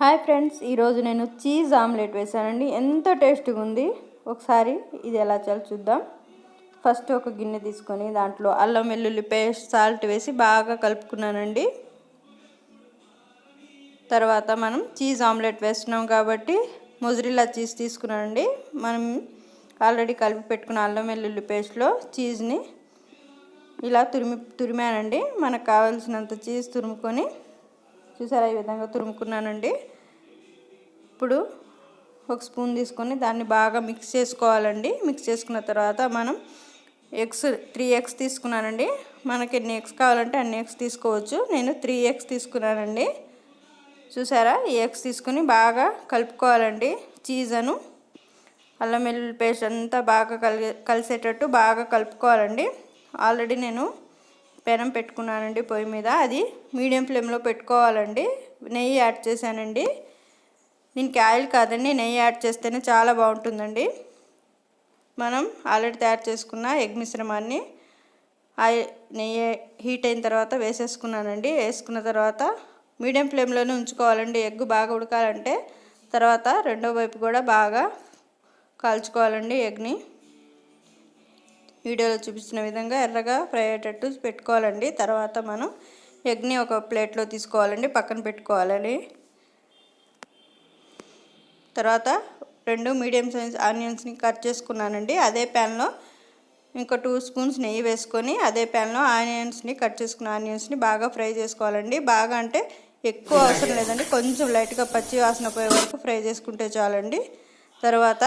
Hi friends ఈరోజు నేను cheese omelette వేసానండి ఎంత టేస్ట్గా ఉంది? ఒకసారి ఇది ఎలా చేయాలి చూద్దాం. ఫస్ట్ ఒక గిన్నె తీసుకొని దాంట్లో అల్లం వెల్లుల్లి పేస్ట్ సాల్ట్ వేసి బాగా కలుపుకున్నానండి. తర్వాత మనం చీజ్ ఆమ్లెట్ వేస్తున్నాం కాబట్టి మొజరిల్లా చీజ్ తీసుకున్నానండి. మనం ఆల్రెడీ కలిపి పెట్టుకున్న అల్లం వెల్లుల్లి పేస్ట్లో చీజ్ని ఇలా తురిమి తురిమానండి. మనకు కావాల్సినంత చీజ్ తురుముకొని చూసారా ఈ విధంగా తురుముకున్నానండి. ఇప్పుడు ఒక స్పూన్ తీసుకొని దాన్ని బాగా మిక్స్ చేసుకోవాలండి. మిక్స్ చేసుకున్న తర్వాత మనం ఎగ్స్ త్రీ ఎగ్స్ తీసుకున్నానండి. మనకి ఎన్ని ఎగ్స్ కావాలంటే అన్ని ఎగ్స్ తీసుకోవచ్చు. నేను త్రీ ఎగ్స్ తీసుకున్నానండి. చూసారా? ఈ ఎగ్స్ తీసుకుని బాగా కలుపుకోవాలండి. చీజను అల్లం వెల్లుల్లి పేస్ట్ అంతా బాగా కలిగే కలిసేటట్టు బాగా కలుపుకోవాలండి. ఆల్రెడీ నేను పెనం పెట్టుకున్నానండి పొయ్యి మీద. అది మీడియం ఫ్లేమ్లో పెట్టుకోవాలండి. నెయ్యి యాడ్ చేశానండి. దీనికి ఆయిల్ కాదండి నెయ్యి యాడ్ చేస్తేనే చాలా బాగుంటుందండి. మనం ఆల్రెడీ తయారు చేసుకున్న ఎగ్ మిశ్రమాన్ని ఆయిల్ నెయ్యి హీట్ అయిన తర్వాత వేసేసుకున్నానండి. వేసుకున్న తర్వాత మీడియం ఫ్లేమ్లోనే ఉంచుకోవాలండి. ఎగ్ బాగా ఉడకాలంటే తర్వాత రెండో వైపు కూడా బాగా కాల్చుకోవాలండి ఎగ్ని. వీడియోలో చూపించిన విధంగా ఎర్రగా ఫ్రై అయ్యేటట్టు పెట్టుకోవాలండి. తర్వాత మనం ఎగ్ని ఒక ప్లేట్లో తీసుకోవాలండి పక్కన పెట్టుకోవాలని. తర్వాత రెండు మీడియం సైజ్ ఆనియన్స్ని కట్ చేసుకున్నానండి. అదే ప్యాన్లో ఇంకో టూ స్పూన్స్ నెయ్యి వేసుకొని అదే ప్యాన్లో ఆనియన్స్ని కట్ చేసుకున్న ఆనియన్స్ని బాగా ఫ్రై చేసుకోవాలండి. బాగా అంటే ఎక్కువ అవసరం లేదండి. కొంచెం లైట్గా పచ్చి వాసన పోయే వరకు ఫ్రై చేసుకుంటే చాలండి. తర్వాత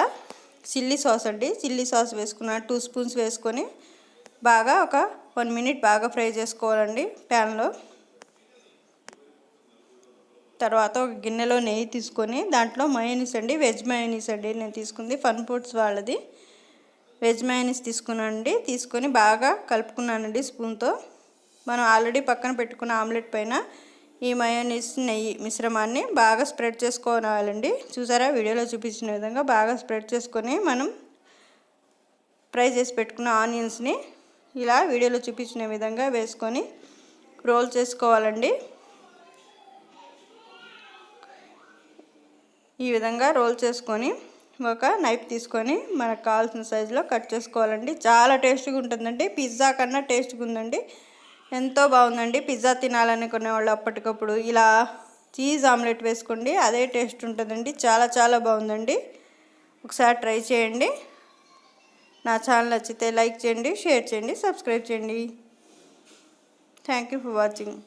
చిల్లీ సాస్ అండి. చిల్లీ సాస్ వేసుకున్న టూ స్పూన్స్ వేసుకొని బాగా ఒక వన్ మినిట్ బాగా ఫ్రై చేసుకోవాలండి ప్యాన్లో. తర్వాత ఒక గిన్నెలో నెయ్యి తీసుకొని దాంట్లో మయోనీస్ అండి. వెజ్ మయోనీస్ అండి. నేను తీసుకుంది ఫన్ ఫుడ్స్ వాళ్ళది. వెజ్ మయోనీస్ తీసుకున్నానండి తీసుకొని బాగా కలుపుకున్నానండి స్పూన్తో. మనం ఆల్రెడీ పక్కన పెట్టుకున్న ఆమ్లెట్ పైన ఈ మయోనీస్ నెయ్యి మిశ్రమాన్ని బాగా స్ప్రెడ్ చేసుకోవాలండి. చూసారా? వీడియోలో చూపించిన విధంగా బాగా స్ప్రెడ్ చేసుకొని మనం ఫ్రై చేసి పెట్టుకున్న ఆనియన్స్ని ఇలా వీడియోలో చూపించిన విధంగా వేసుకొని రోల్ చేసుకోవాలండి. ఈ విధంగా రోల్ చేసుకొని ఒక నైఫ్ తీసుకొని మనకు కావాల్సిన సైజులో కట్ చేసుకోవాలండి. చాలా టేస్ట్గా ఉంటుందండి. పిజ్జా కన్నా టేస్ట్గా ఉందండి. ఎంతో బాగుందండి. పిజ్జా తినాలనుకునే వాళ్ళు అప్పటికప్పుడు ఇలా చీజ్ ఆమ్లెట్ వేసుకోండి అదే టేస్ట్ ఉంటుందండి. చాలా చాలా బాగుందండి. ఒకసారి ట్రై చేయండి. నా ఛానల్ నచ్చితే లైక్ చేయండి షేర్ చేయండి సబ్స్క్రైబ్ చేయండి. Thank you for watching.